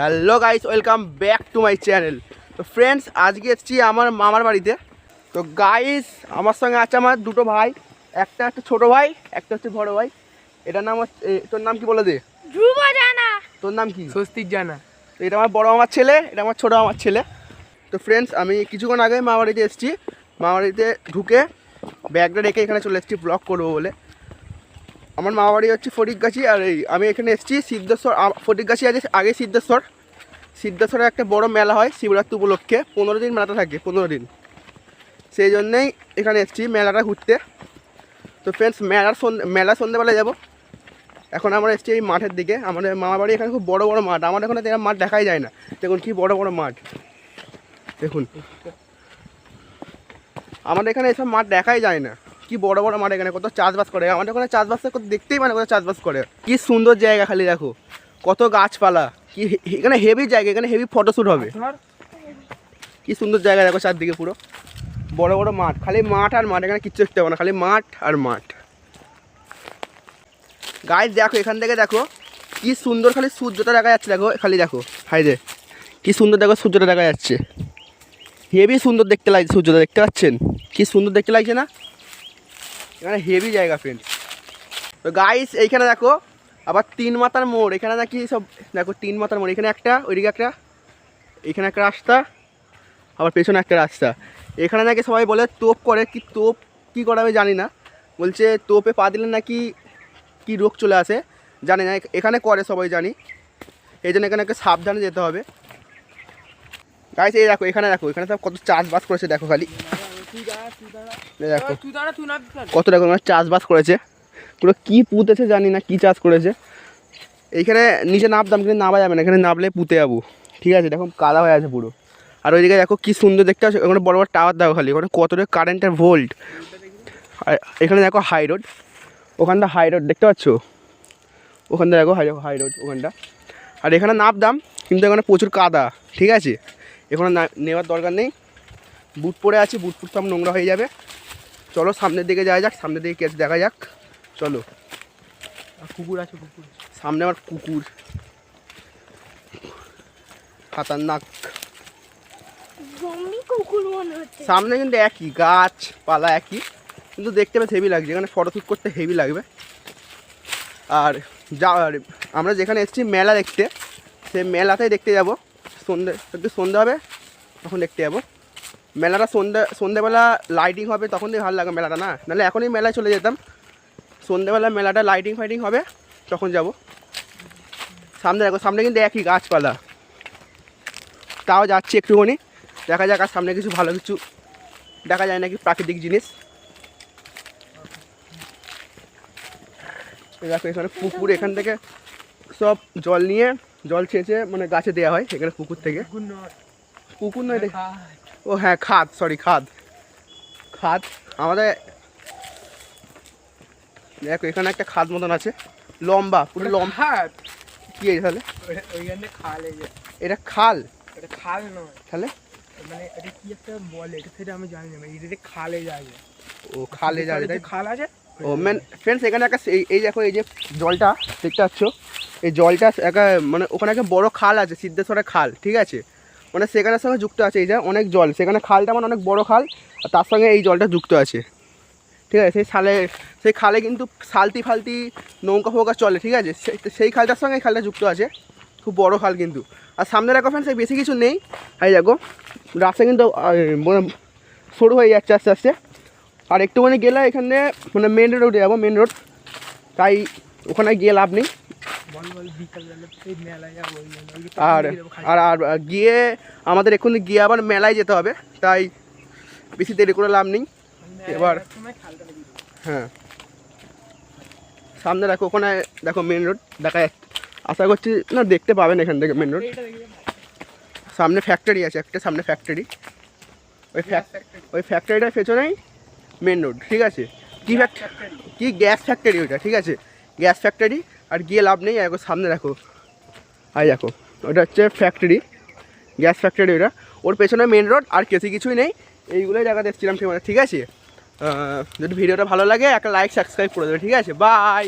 Hello guys welcome back to my channel তো friends আজকে এসেছি আমার মামার বাড়িতে। তো গাইস আমার সঙ্গে আছে আমার দুটো ভাই। একটা হচ্ছে ছোটো ভাই একটা হচ্ছে বড় ভাই। এটার নাম হচ্ছে এ, তোর নাম কি বলে দে? ধ্রুব জানা। তোর নাম কি? স্বস্তিক জানা। তো এটা আমার বড় মামার ছেলে এটা আমার ছোটো আমার ছেলে। তো ফ্রেন্ডস আমি কিছুক্ষণ আগে মামা বাড়িতে এসেছি। মামা বাড়িতে ঢুকে ব্যাগটা রেখে এখানে চলে এসেছি ব্লগ করব বলে। আমার মামা বাড়ি হচ্ছে ফটিকগাছি, আর এই আমি এখানে এসেছি সিদ্ধেশ্বর ফটিকগাছি আছে আগে সিদ্ধেশ্বর। সিদ্ধেশ্বরে একটা বড় মেলা হয় শিবরাত্রি উপলক্ষে, পনেরো দিন মেলাটা থাকে, পনেরো দিন। সেই জন্যেই এখানে এসেছি মেলাটা ঘুরতে। তো ফ্রেন্ডস মেলার সন্ধে মেলা সন্ধ্যেবেলা যাব। এখন আমরা এসেছি এই মাঠের দিকে। আমাদের মামা বাড়ি এখানে খুব বড় বড় মাঠ। আমাদের এখানে মাঠ দেখাই যায় না। দেখুন কি বড় বড় মাঠ। দেখুন। আমাদের এখানে এসব মাঠ দেখাই যায় না। কি বড় বড় মাঠ এখানে কত চাষবাস করে। আমাদের ওখানে চাষবাস দেখতেই পারে না কত চাষবাস করে। কি সুন্দর জায়গা খালি দেখো। কত গাছপালা। কি এখানে হেভি জায়গা এখানে হেভি ফটোশ্যুট হবে। কি সুন্দর জায়গা দেখো চারদিকে পুরো। বড় বড় মাঠ। খালি মাঠ আর মাঠ এখানে কিচ্ছু দেখতে পাবো না। খালি মাঠ আর মাঠ। গাইজ দেখো এখান থেকে দেখো। কি সুন্দর খালি সূর্যটা দেখা যাচ্ছে দেখো খালি দেখো। হাই রে। কি সুন্দর দেখো সূর্যটা দেখা যাচ্ছে। হেভি সুন্দর দেখতে লাগছে সূর্যটা দেখতে পাচ্ছেন? কি সুন্দর দেখতে লাগছে না? এখানে হেভি জায়গা ফ্রেন্ড তো গাইস এইখানে দেখো, আবার তিন মাথার মোড়। এখানে নাকি সব, দেখো, তিন মাথার মোড়। এখানে একটা, ওইদিকে একটা, এখানে একটা রাস্তা, আবার পেছনে একটা রাস্তা। এখানে নাকি সবাই বলে তোপ করে, কি তোপ, কি করে আমি জানি না। বলছে তোপে পা দিলে নাকি কি রোগ চলে আসে, জানি না। এখানে করে সবাই জানি। এই জন্য এখানে একটু সাবধানে যেতে হবে। গাইছে এই দেখো, এখানে দেখো, এখানে সব কত চাষবাস করেছে, দেখো খালি। দেখো। কত রকম চাষবাস করেছে। পুরো কী পুঁতেছে জানি না কী চাষ করেছে। এইখানে নিচে নামতাম কিন্তু নামা যাবে না। এখানে নামলে পুঁতে যাব। ঠিক আছে দেখো কাদা হয়ে আছে পুরো। আর ওইদিকে দেখো কী সুন্দর দেখতে আছে। ওখানে বড় বড় টাওয়ার দেখো খালি। ওখানে কতটা কারেন্টের ভোল্ট আর এখানে দেখো হাই রোড ওখানটা হাই রোড দেখতে পাচ্ছ? ওখানটা দেখো হাই হাই রোড ওখানটা। আর এখানে নামতাম কিন্তু এখানে প্রচুর কাদা। ঠিক আছে? এখানে নেওয়ার দরকার নেই। বুট পরে আছি বুট ফুট সব নোংরা হয়ে যাবে। চলো সামনের দিকে যাওয়া যাক সামনের দিকে কেস দেখা যাক। চলো। কুকুর আছে কুকুর। সামনে আমার কুকুর। খাতারনাক মনে সামনে কিন্তু একই গাছ পালা একই। কিন্তু দেখতে বেশ হেভি লাগছে এখানে ফটোশ্যুট করতে হেভি লাগবে। আর যা আর আমরা যেখানে এসেছি মেলা দেখতে সেই মেলাতেই দেখতে যাব। সন্ধে একটু সন্ধে হবে তখন দেখতে যাব। মেলাটা সন্ধে সন্ধেবেলা লাইটিং হবে তখন দিয়ে ভালো লাগে মেলাটা, না? নাহলে এখনই মেলায় চলে যেতাম। সন্ধেবেলা মেলাটা লাইটিং ফাইটিং হবে, তখন যাব। সামনে দেখো, সামনে কিন্তু একই গাছপালা। তাও যাচ্ছি একটুখানি, দেখা যাক আর সামনে কিছু ভালো কিছু দেখা যায় নাকি প্রাকৃতিক জিনিস। দেখো, এখানে পুকুর, এখান থেকে সব জল নিয়ে, জল ছেঁচে মানে গাছে দেওয়া হয়, এখানে পুকুর থেকে। পুকুর নয়, দেখ। ও হ্যাঁ খাদ সরি খাদ। খাদ আমাদের দেখো এখানে একটা খাদ মতন আছে। লম্বা পুরো লম্বা। কি এই তাহলে? ওইখানে খাল এই যে। এটা খাল? এটা খাল নয়। তাহলে? মানে এটা কি একটা বলে? এটা সেটা আমি জানি না। মানে এটা খালে যায় ও খালে যাবে তাই? খাল আছে ও ম্যান ফ্রেন্ডস এখানে একটা এই- এই দেখো এই যে জলটা দেখতে পাচ্ছ? এই জলটা একটা মানে ওখানে একটা বড় খাল আছে সিদ্ধেশ্বরের খাল ঠিক আছে? মানে সেখানের সঙ্গে যুক্ত আছে, এই যে অনেক জল। সেখানে খালটা মানে অনেক বড় খাল, আর তার সঙ্গে এই জলটা যুক্ত আছে। ঠিক আছে? সেই খালে সেই খালে কিন্তু সালতি ফালতি নৌকা ফৌকা চলে, ঠিক আছে? সেই খালটার সঙ্গে এই খালটা যুক্ত আছে। খুব বড় খাল কিন্তু। আর সামনে দেখো ফ্রেন্ডস বেশি কিছু নেই। এই দেখো, রাস্তা কিন্তু মানে সরু হয়ে যাচ্ছে আস্তে আস্তে। আর একটুখানি গেলে এখানে মানে মেন রোডে যাব মেন রোড তাই ওখানে গিয়ে লাভ নেই। আর। আর আর গিয়ে আমাদের এক্ষুনি গিয়ে আবার মেলায় যেতে হবে তাই বেশি দেরি করে লাভ নেই। এবার-। হ্যাঁ। সামনে দেখো ওখানে দেখো মেন রোড দেখা যাচ্ছে। আশা করছি না দেখতে পাবেন এখান থেকে মেন রোড সামনে ফ্যাক্টরি আছে একটা সামনে ফ্যাক্টরি ওই ওই ফ্যাক্টরিটার পেছনেই মেন রোড ঠিক আছে? কী ফ্যাক্টরি কি গ্যাস ফ্যাক্টরি ওইটা ঠিক আছে? গ্যাস ফ্যাক্টরি আর গিয়ে লাভ নেই একবার সামনে দেখো। আই দেখো, ওটা হচ্ছে ফ্যাক্টরি গ্যাস ফ্যাক্টরি ওটা। ওর পেছনে মেন রোড আর কেসি কিছুই নেই। এইগুলোই জায়গা দেখছিলাম ঠিক ঠিক আছে? যদি ভিডিওটা ভালো লাগে, একটা লাইক সাবস্ক্রাইব করে দেবে, ঠিক আছে? বাই